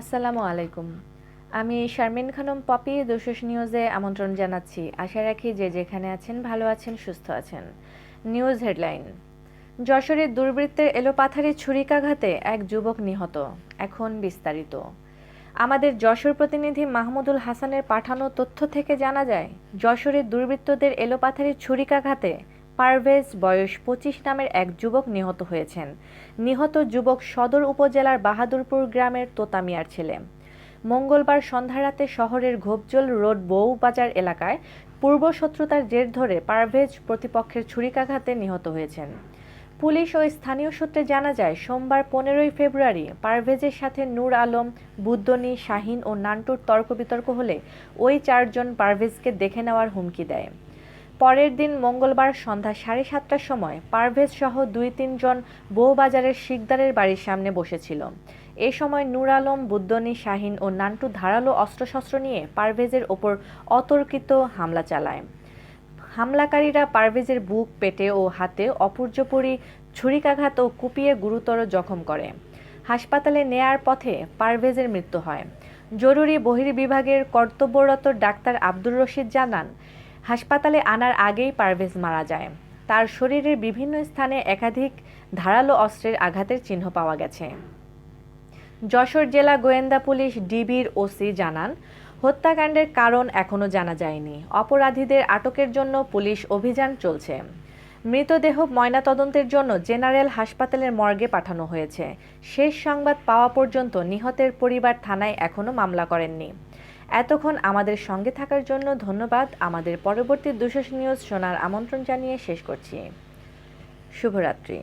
আসসালামু আলাইকুম। আমি শারমিন খানম পপি দোষস নিউজে আমন্ত্রণ জানাচ্ছি। আশা রাখি যে যেখানে আছেন ভালো আছেন, সুস্থ আছেন। News headline. যশোরের দুর্বৃত্তের এলোপাথারি ছুরিকাঘাতে এক যুবক নিহত। এখন বিস্তারিত। আমাদের যশোর প্রতিনিধি মাহমুদুল হাসানের পাঠানো তথ্য থেকে জানা যায়, যশোরের দুর্বৃত্তদের এলোপাথারি ছুরিকাঘাতে পারভেজ বয়স পঁচিশ নামের এক যুবক নিহত হয়েছেন। নিহত যুবক সদর উপজেলার বাহাদুরপুর গ্রামের তোতামিয়ার ছেলে। মঙ্গলবার সন্ধ্যারাতে শহরের ঘোপজল রোড বউবাজার এলাকায় পূর্ব শত্রুতার জের ধরে পারভেজ প্রতিপক্ষের ছুরিকাঘাতে নিহত হয়েছেন। পুলিশ ও স্থানীয় সূত্রে জানা যায়, সোমবার পনেরোই ফেব্রুয়ারি পারভেজের সাথে নূর আলম, বুদ্ধনি, শাহিন ও নান্টুর তর্ক বিতর্ক হলে ওই চারজন পারভেজকে দেখে নেওয়ার হুমকি দেয়। পরের দিন মঙ্গলবার সন্ধ্যা সাড়ে সাতটার সময় পারভেজ সহ দুই তিনজন বউবাজারের শিকদারের বাড়ির সামনে বসেছিল। এ সময় নূর আলম, বুদ্ধনি, শাহিন ও নান্টু ধারালো অস্ত্রশস্ত্র নিয়ে পারভেজের ওপর অতর্কিত হামলা চালায়। হামলাকারীরা পারভেজের বুক, পেটে ও হাতে অপূর্যপরি ছুরিকাঘাত ও কুপিয়ে গুরুতর জখম করে। হাসপাতালে নেয়ার পথে পারভেজের মৃত্যু হয়। জরুরি বহির্বিভাগের কর্তব্যরত ডাক্তার আব্দুর রশিদ জানান হাসপাতালে আনার আগেই পারভেজ মারা যায়। তার শরীরের বিভিন্ন স্থানে একাধিক ধারালো অস্ত্রের আঘাতের চিহ্ন পাওয়া গেছে। যশোর জেলা গোয়েন্দা পুলিশ ডিবির ওসি জানান, হত্যাকাণ্ডের কারণ এখনও জানা যায়নি। অপরাধীদের আটকের জন্য পুলিশ অভিযান চলছে। মৃতদেহ ময়নাতদন্তের জন্য জেনারেল হাসপাতালের মর্গে পাঠানো হয়েছে। শেষ সংবাদ পাওয়া পর্যন্ত নিহতের পরিবার থানায় এখনও মামলা করেননি। এতক্ষণ আমাদের সঙ্গে থাকার জন্য ধন্যবাদ। আমাদের পরবর্তী দুশো নিউজ শোনার আমন্ত্রণ জানিয়ে শেষ করছি। শুভরাত্রি।